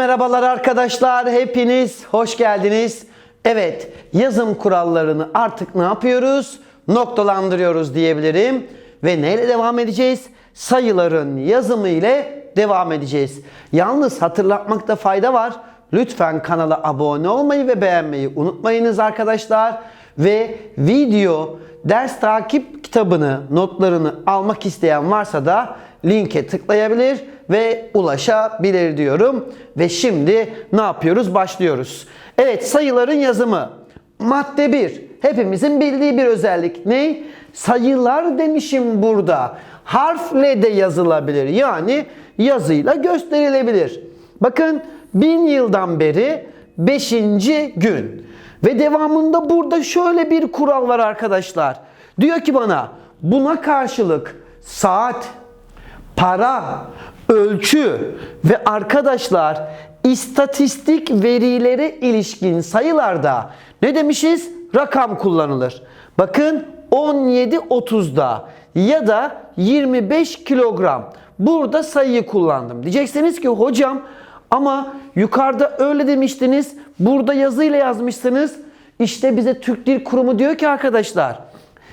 Merhabalar arkadaşlar. Hepiniz hoş geldiniz. Evet, yazım kurallarını artık ne yapıyoruz? Noktalandırıyoruz diyebilirim. Ve neyle devam edeceğiz? Sayıların yazımı ile devam edeceğiz. Yalnız hatırlatmakta fayda var. Lütfen kanala abone olmayı ve beğenmeyi unutmayınız arkadaşlar. Ve video ders takip kitabını, notlarını almak isteyen varsa da linke tıklayabilir ve ulaşabilir diyorum. Ve şimdi ne yapıyoruz? Başlıyoruz. Evet sayıların yazımı. Madde 1. Hepimizin bildiği bir özellik. Ne? Sayılar demişim burada. Harfle de yazılabilir. Yani yazıyla gösterilebilir. Bakın bin yıldan beri 5. gün. Ve devamında burada şöyle bir kural var arkadaşlar. Diyor ki bana buna karşılık saat, para, ölçü ve arkadaşlar istatistik verilere ilişkin sayılarda ne demişiz? Rakam kullanılır. Bakın 17.30'da ya da 25 kilogram. Burada sayıyı kullandım. Diyeceksiniz ki hocam ama yukarıda öyle demiştiniz. Burada yazıyla yazmışsınız. İşte bize Türk Dil Kurumu diyor ki arkadaşlar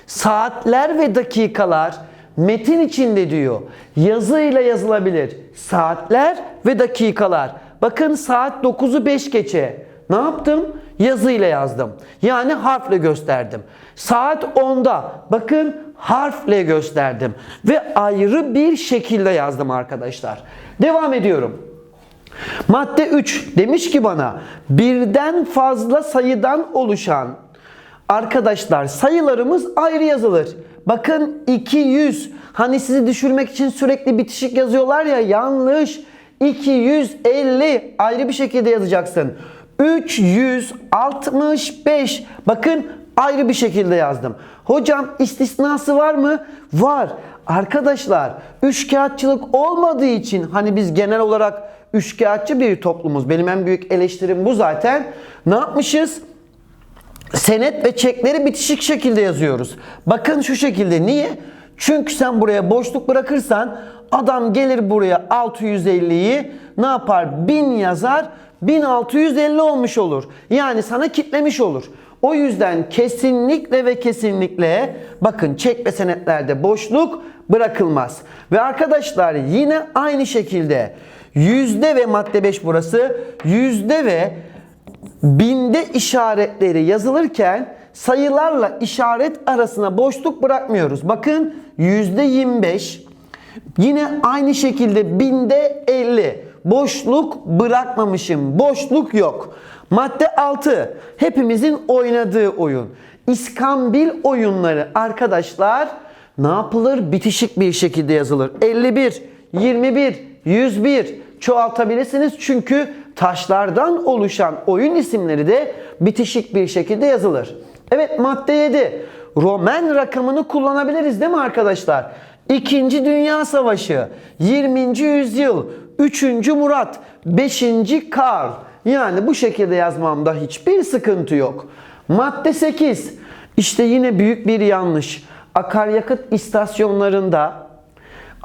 saatler ve dakikalar metin içinde diyor. Yazıyla yazılabilir. Saatler ve dakikalar. Bakın saat 9'u 5 geçe. Ne yaptım? Yazıyla yazdım. Yani harfle gösterdim. Saat 10'da bakın harfle gösterdim. Ve ayrı bir şekilde yazdım arkadaşlar. Devam ediyorum. Madde 3 demiş ki bana birden fazla sayıdan oluşan arkadaşlar sayılarımız ayrı yazılır. Bakın 200 hani sizi düşürmek için sürekli bitişik yazıyorlar ya yanlış. 250 ayrı bir şekilde yazacaksın. 365 bakın ayrı bir şekilde yazdım. Hocam istisnası var mı? Var. Arkadaşlar üçkağıtçılık olmadığı için hani biz genel olarak üçkağıtçı bir toplumuz. Benim en büyük eleştirim bu zaten. Ne yapmışız? Senet ve çekleri bitişik şekilde yazıyoruz. Bakın şu şekilde. Niye? Çünkü sen buraya boşluk bırakırsan adam gelir buraya 650'yi ne yapar? 1000 yazar. 1650 olmuş olur. Yani sana kitlemiş olur. O yüzden kesinlikle ve kesinlikle bakın çek ve senetlerde boşluk bırakılmaz. Ve arkadaşlar yine aynı şekilde yüzde ve madde 5 burası yüzde ve binde işaretleri yazılırken sayılarla işaret arasına boşluk bırakmıyoruz. Bakın yüzde 25 yine aynı şekilde binde 50 boşluk bırakmamışım. Boşluk yok. Madde 6 hepimizin oynadığı oyun. İskambil oyunları arkadaşlar ne yapılır? Bitişik bir şekilde yazılır. 51, 21, 101 çoğaltabilirsiniz çünkü taşlardan oluşan oyun isimleri de bitişik bir şekilde yazılır. Evet madde 7. Roman rakamını kullanabiliriz değil mi arkadaşlar? İkinci Dünya Savaşı, 20. yüzyıl, 3. Murat, 5. Karl. Yani bu şekilde yazmamda hiçbir sıkıntı yok. Madde 8. İşte yine büyük bir yanlış. Akaryakıt istasyonlarında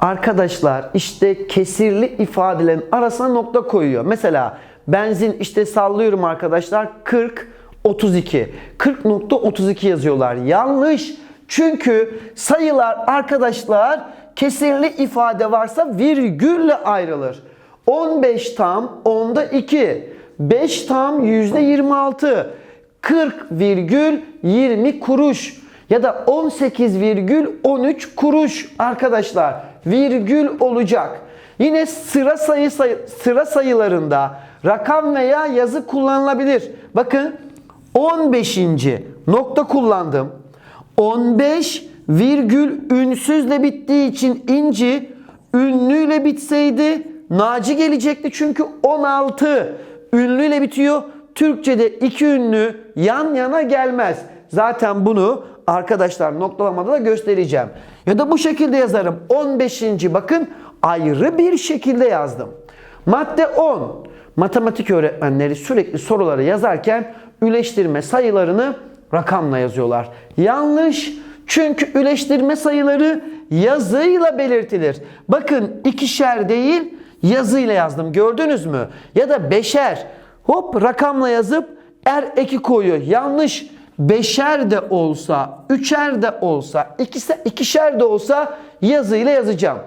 Arkadaşlar işte kesirli ifadelerin arasına nokta koyuyor. Mesela benzin işte sallıyorum arkadaşlar 40 32. 40.32 yazıyorlar. Yanlış. Çünkü sayılar arkadaşlar kesirli ifade varsa virgülle ayrılır. 15 tam onda 2. 5 tam yüzde 26. 40 virgül 20 kuruş ya da 18,13 kuruş arkadaşlar virgül olacak. Yine sıra sayı, sayı sıra sayılarında rakam veya yazı kullanılabilir. Bakın 15. nokta kullandım. 15 virgül ünsüzle bittiği için inci ünlüyle bitseydi naci gelecekti çünkü 16 ünlüyle bitiyor. Türkçe'de iki ünlü yan yana gelmez. Zaten bunu arkadaşlar noktalamada da göstereceğim. Ya da bu şekilde yazarım. 15. bakın ayrı bir şekilde yazdım. Madde 10. Matematik öğretmenleri sürekli soruları yazarken üleştirme sayılarını rakamla yazıyorlar. Yanlış. Çünkü üleştirme sayıları yazıyla belirtilir. Bakın ikişer değil yazıyla yazdım. Gördünüz mü? Ya da beşer. Hop rakamla yazıp er eki koyuyor. Yanlış. Beşer de olsa, üçer de olsa, ikisi, ikişer de olsa yazıyla yazacağım.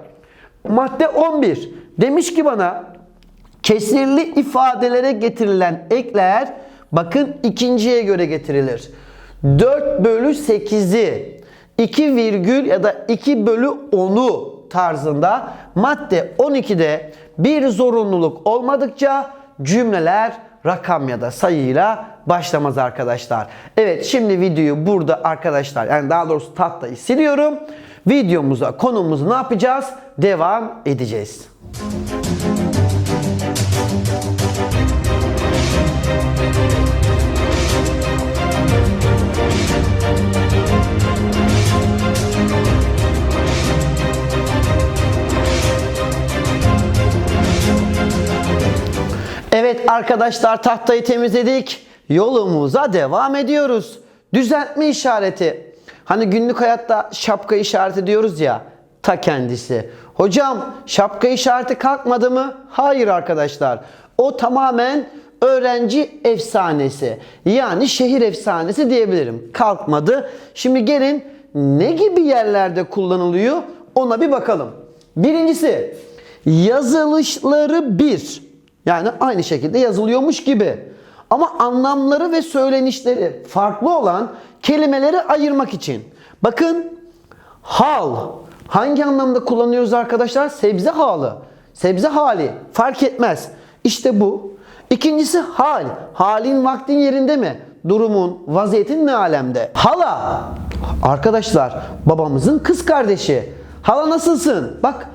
Madde 11. Demiş ki bana kesirli ifadelere getirilen ekler bakın ikinciye göre getirilir. 4 bölü 8'i 2 virgül ya da 2 bölü 10'u tarzında madde 12'de bir zorunluluk olmadıkça cümleler rakam ya da sayıyla başlamaz arkadaşlar. Evet şimdi videoyu burada arkadaşlar yani daha doğrusu tahtayı siliyorum. Videomuza konumuzu ne yapacağız? Devam edeceğiz. Evet arkadaşlar tahtayı temizledik. Yolumuza devam ediyoruz. Düzeltme işareti. Hani günlük hayatta şapka işareti diyoruz ya. Ta kendisi. Hocam şapka işareti kalkmadı mı? Hayır arkadaşlar. O tamamen öğrenci efsanesi. Yani şehir efsanesi diyebilirim. Kalkmadı. Şimdi gelin ne gibi yerlerde kullanılıyor ona bir bakalım. Birincisi yazılışları bir. Yani aynı şekilde yazılıyormuş gibi. Ama anlamları ve söylenişleri farklı olan kelimeleri ayırmak için. Bakın hal. Hangi anlamda kullanıyoruz arkadaşlar? Sebze halı. Sebze hali. Fark etmez. İşte bu. İkincisi hal. Halin vaktin yerinde mi? Durumun, vaziyetin ne alemde? Hala. Arkadaşlar babamızın kız kardeşi. Hala nasılsın? Bak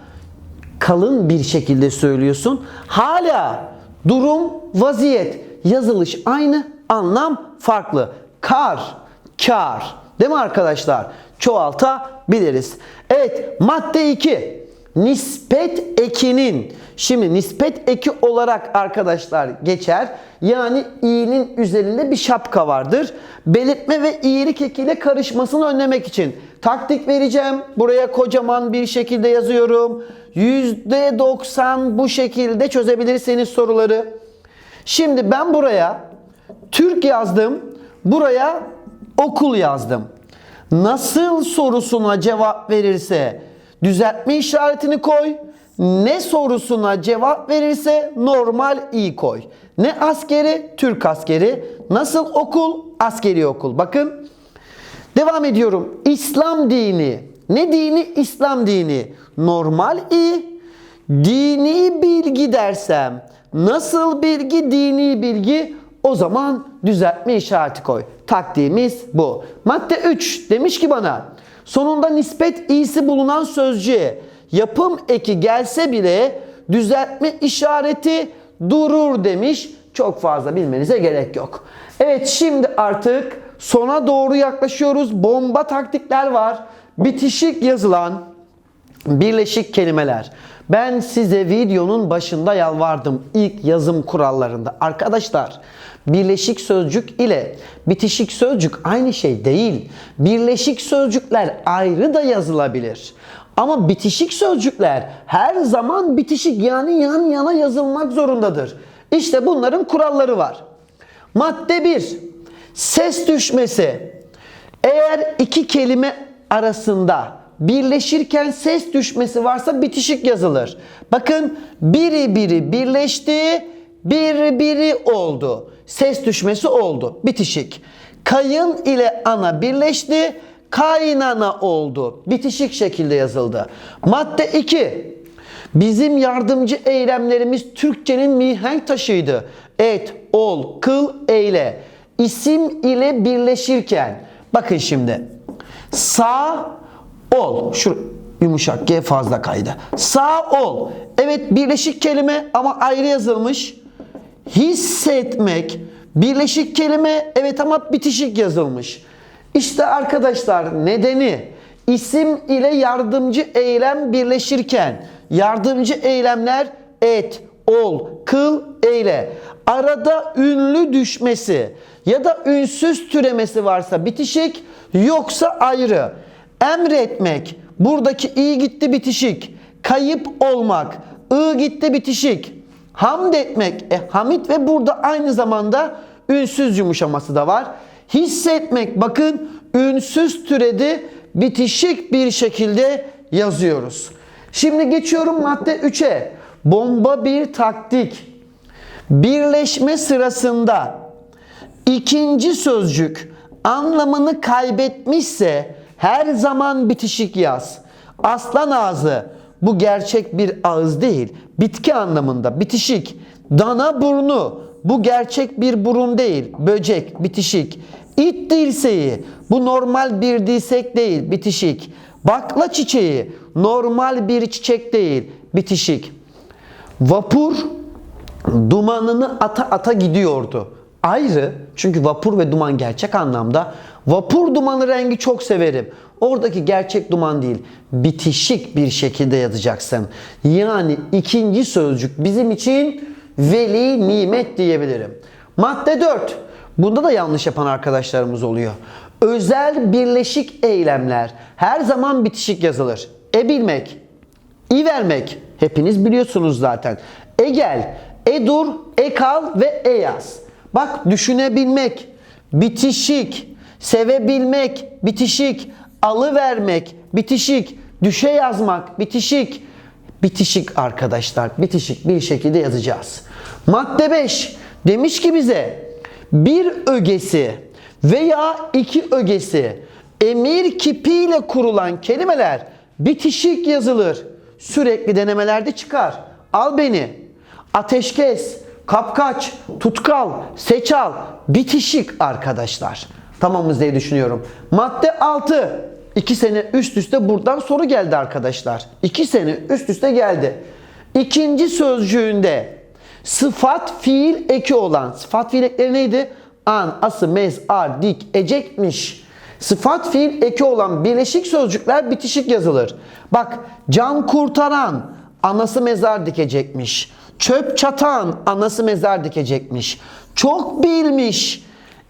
kalın bir şekilde söylüyorsun. Hala durum, vaziyet, yazılış aynı, anlam farklı. Kar, kar. Değil mi arkadaşlar? Çoğaltabiliriz. Evet, madde 2. Nispet ekinin. Şimdi nispet eki olarak arkadaşlar geçer. Yani i'nin üzerinde bir şapka vardır. Belirtme ve iyilik ekiyle karışmasını önlemek için taktik vereceğim. Buraya kocaman bir şekilde yazıyorum. %90 bu şekilde çözebilirseniz soruları. Şimdi ben buraya Türk yazdım. Buraya okul yazdım. Nasıl sorusuna cevap verirse düzeltme işaretini koy. Ne sorusuna cevap verirse normal i koy. Ne askeri? Türk askeri. Nasıl okul? Askeri okul. Bakın. Devam ediyorum. İslam dini. Ne dini? İslam dini. Normal i. Dini bilgi dersem. Nasıl bilgi? Dini bilgi. O zaman düzeltme işareti koy. Taktiğimiz bu. Madde 3 demiş ki bana sonunda nispet iyisi bulunan sözcüğe yapım eki gelse bile düzeltme işareti durur demiş. Çok fazla bilmenize gerek yok. Evet şimdi artık sona doğru yaklaşıyoruz. Bomba taktikler var. Bitişik yazılan birleşik kelimeler. Ben size videonun başında yalvardım ilk yazım kurallarında. Arkadaşlar birleşik sözcük ile bitişik sözcük aynı şey değil. Birleşik sözcükler ayrı da yazılabilir. Ama bitişik sözcükler her zaman bitişik yani yan yana yazılmak zorundadır. İşte bunların kuralları var. Madde 1. Ses düşmesi. Eğer iki kelime arasında birleşirken ses düşmesi varsa bitişik yazılır. Bakın biri biri birleşti, biri biri oldu. Ses düşmesi oldu. Bitişik. Kayın ile ana birleşti, kaynana oldu. Bitişik şekilde yazıldı. Madde 2. Bizim yardımcı eylemlerimiz Türkçenin mihenk taşıydı. Et, ol, kıl, eyle. İsim ile birleşirken. Bakın şimdi. Sağ, ol. Şu yumuşak G fazla kaydı. Sağ ol. Evet birleşik kelime ama ayrı yazılmış. Hissetmek birleşik kelime evet ama bitişik yazılmış. İşte arkadaşlar nedeni isim ile yardımcı eylem birleşirken yardımcı eylemler et, ol, kıl, eyle. Arada ünlü düşmesi ya da ünsüz türemesi varsa bitişik yoksa ayrı. Emretmek buradaki iyi gitti bitişik. Kayıp olmak, I gitti bitişik. Hamd etmek. E, hamit ve burada aynı zamanda ünsüz yumuşaması da var. Hissetmek. Bakın ünsüz türedi bitişik bir şekilde yazıyoruz. Şimdi geçiyorum madde 3'e. Bomba bir taktik. Birleşme sırasında ikinci sözcük anlamını kaybetmişse her zaman bitişik yaz. Aslan ağzı bu gerçek bir ağız değil. Bitki anlamında bitişik. Dana burnu bu gerçek bir burun değil. Böcek bitişik. İt dirseği bu normal bir dirsek değil. Bitişik. Bakla çiçeği normal bir çiçek değil. Bitişik. Vapur dumanını ata ata gidiyordu. Ayrı çünkü vapur ve duman gerçek anlamda. Vapur dumanı rengi çok severim. Oradaki gerçek duman değil. Bitişik bir şekilde yazacaksın. Yani ikinci sözcük bizim için veli nimet diyebilirim. Madde 4. Bunda da yanlış yapan arkadaşlarımız oluyor. Özel birleşik eylemler her zaman bitişik yazılır. E bilmek, İ vermek hepiniz biliyorsunuz zaten. E gel, e dur, e kal ve e yaz. Bak düşünebilmek, bitişik, sevebilmek, bitişik, alıvermek, bitişik, düşe yazmak, bitişik. Bitişik arkadaşlar, bitişik bir şekilde yazacağız. Madde 5 demiş ki bize bir ögesi veya iki ögesi emir kipiyle kurulan kelimeler bitişik yazılır. Sürekli denemelerde çıkar. Al beni, ateşkes, kapkaç, tutkal, seçal, bitişik arkadaşlar. Tamamız diye düşünüyorum. Madde 6. 2 sene üst üste buradan soru geldi arkadaşlar. 2 sene üst üste geldi. İkinci sözcüğünde sıfat fiil eki olan sıfat fiil ekleri neydi? An, ası, mez, ar, dik, ecekmiş. Sıfat fiil eki olan birleşik sözcükler bitişik yazılır. Bak can kurtaran anası mezar dikecekmiş. Çöp çatan anası mezar dikecekmiş. Çok bilmiş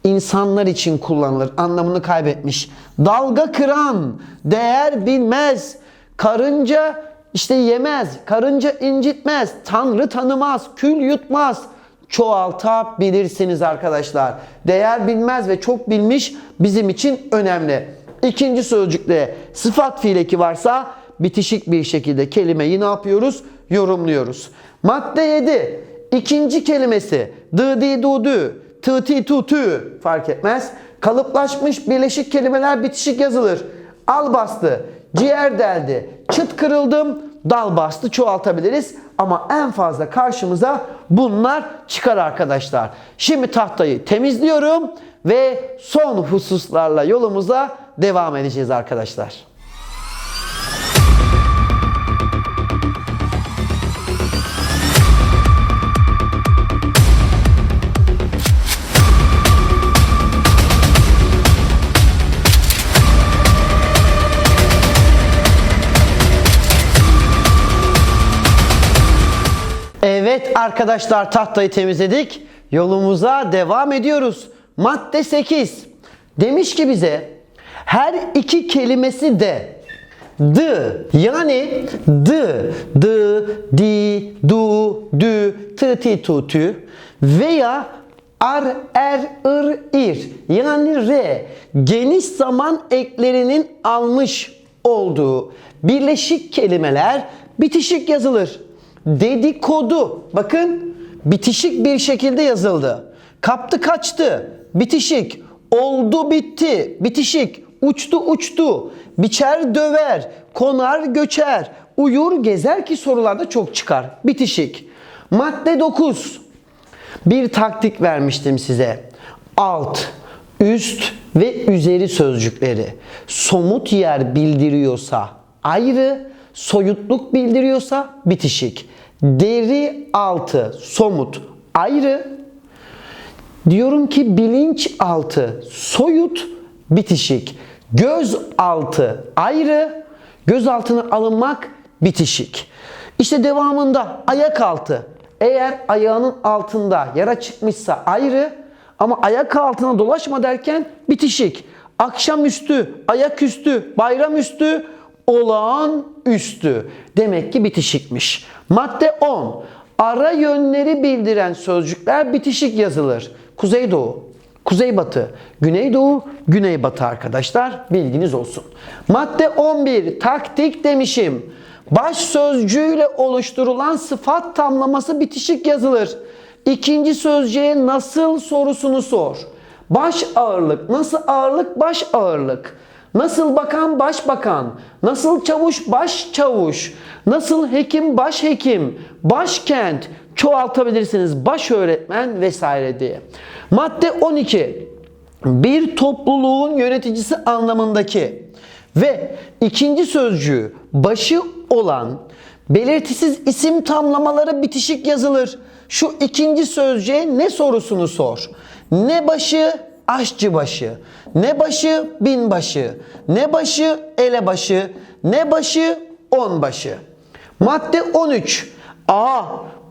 insanlar için kullanılır. Anlamını kaybetmiş. Dalga kıran, değer bilmez. Karınca işte yemez. Karınca incitmez. Tanrı tanımaz. Kül yutmaz. Çoğaltabilirsiniz arkadaşlar. Değer bilmez ve çok bilmiş bizim için önemli. İkinci sözcükte sıfat fiil eki varsa bitişik bir şekilde kelimeyi ne yapıyoruz? Yorumluyoruz. Madde 7. İkinci kelimesi dı di du dü, tı ti tu tü fark etmez. Kalıplaşmış birleşik kelimeler bitişik yazılır. Al bastı, ciğer deldi, çıt kırıldım, dal bastı çoğaltabiliriz. Ama en fazla karşımıza bunlar çıkar arkadaşlar. Şimdi tahtayı temizliyorum ve son hususlarla yolumuza devam edeceğiz arkadaşlar. Evet arkadaşlar tahtayı temizledik. Yolumuza devam ediyoruz. Madde 8. Demiş ki bize her iki kelimesi de d yani d, d, di, du, dü, tı, ti, tu, tü veya ar, er, ır, ir yani re geniş zaman eklerinin almış olduğu birleşik kelimeler bitişik yazılır. Dedikodu. Bakın bitişik bir şekilde yazıldı. Kaptı kaçtı. Bitişik. Oldu bitti. Bitişik. Uçtu uçtu. Biçer döver. Konar göçer. Uyur gezer ki sorularda çok çıkar. Bitişik. Madde 9. Bir taktik vermiştim size. Alt, üst ve üzeri sözcükleri somut yer bildiriyorsa ayrı, soyutluk bildiriyorsa bitişik. Deri altı somut ayrı. Diyorum ki bilinç altı soyut bitişik. Göz altı ayrı. Göz altına alınmak bitişik. İşte devamında ayak altı. Eğer ayağının altında yara çıkmışsa ayrı ama ayak altına dolaşma derken bitişik. Akşamüstü, ayaküstü, bayramüstü olağan üstü. Demek ki bitişikmiş. Madde 10. Ara yönleri bildiren sözcükler bitişik yazılır. Kuzeydoğu, kuzeybatı, güneydoğu, güneybatı arkadaşlar bilginiz olsun. Madde 11. Taktik demişim. Baş sözcüğüyle oluşturulan sıfat tamlaması bitişik yazılır. İkinci sözcüğe nasıl sorusunu sor. Baş ağırlık, nasıl ağırlık, baş ağırlık. Nasıl bakan başbakan, nasıl çavuş baş çavuş, nasıl hekim baş hekim, başkent çoğaltabilirsiniz baş öğretmen vesaire diye. Madde 12. Bir topluluğun yöneticisi anlamındaki ve ikinci sözcüğü başı olan belirtisiz isim tamlamaları bitişik yazılır. Şu ikinci sözcüğe ne sorusunu sor. Ne başı aşçı başı, ne başı binbaşı, ne başı elebaşı, ne başı onbaşı. Madde 13. A,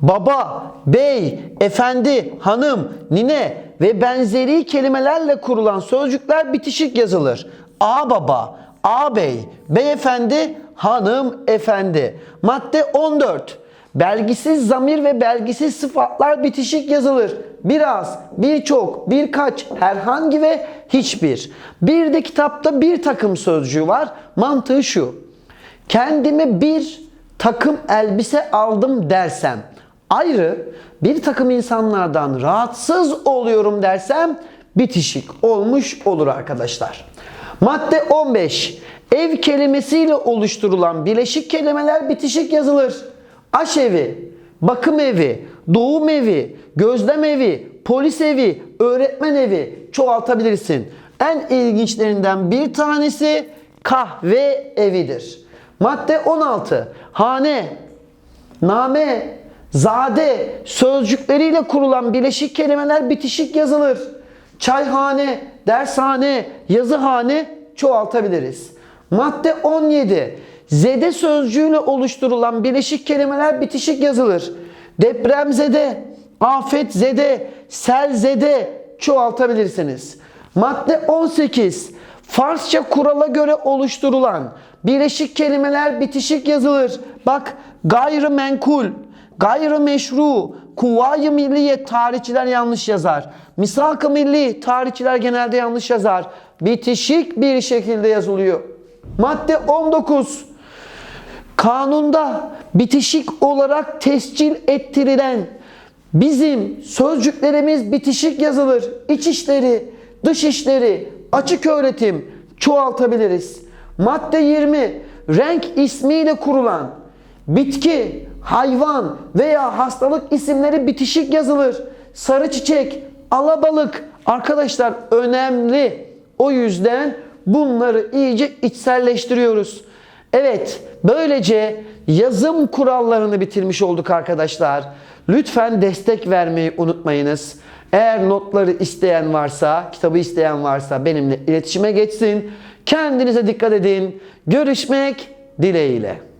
baba, bey, efendi, hanım, nine ve benzeri kelimelerle kurulan sözcükler bitişik yazılır. A baba, A bey, beyefendi, hanım, efendi. Madde 14. Belgisiz zamir ve belgisiz sıfatlar bitişik yazılır. Biraz, birçok, birkaç, herhangi ve hiçbir. Bir de kitapta bir takım sözcüğü var. Mantığı şu. Kendime bir takım elbise aldım dersem ayrı bir takım insanlardan rahatsız oluyorum dersem bitişik olmuş olur arkadaşlar. Madde 15. Ev kelimesiyle oluşturulan bileşik kelimeler bitişik yazılır. Aşevi, bakım evi, doğum evi, gözlem evi, polis evi, öğretmen evi çoğaltabilirsin. En ilginçlerinden bir tanesi kahve evidir. Madde 16. Hane, name, zade sözcükleriyle kurulan bileşik kelimeler bitişik yazılır. Çayhane, dershane, yazıhane çoğaltabiliriz. Madde 17. Zede sözcüğüyle oluşturulan bileşik kelimeler bitişik yazılır. Depremzede, afetzede, selzede çoğaltabilirsiniz. Madde 18. Farsça kurala göre oluşturulan bileşik kelimeler bitişik yazılır. Bak gayrimenkul, gayrimeşru, kuvayı milliye tarihçiler yanlış yazar. Misak-ı milli tarihçiler genelde yanlış yazar. Bitişik bir şekilde yazılıyor. Madde 19. Kanunda bitişik olarak tescil ettirilen bizim sözcüklerimiz bitişik yazılır. İç işleri, dış işleri, açık öğretim çoğaltabiliriz. Madde 20. Renk ismiyle kurulan bitki, hayvan veya hastalık isimleri bitişik yazılır. Sarı çiçek, alabalık arkadaşlar önemli. O yüzden bunları iyice içselleştiriyoruz. Evet, böylece yazım kurallarını bitirmiş olduk arkadaşlar. Lütfen destek vermeyi unutmayınız. Eğer notları isteyen varsa, kitabı isteyen varsa benimle iletişime geçsin. Kendinize dikkat edin. Görüşmek dileğiyle.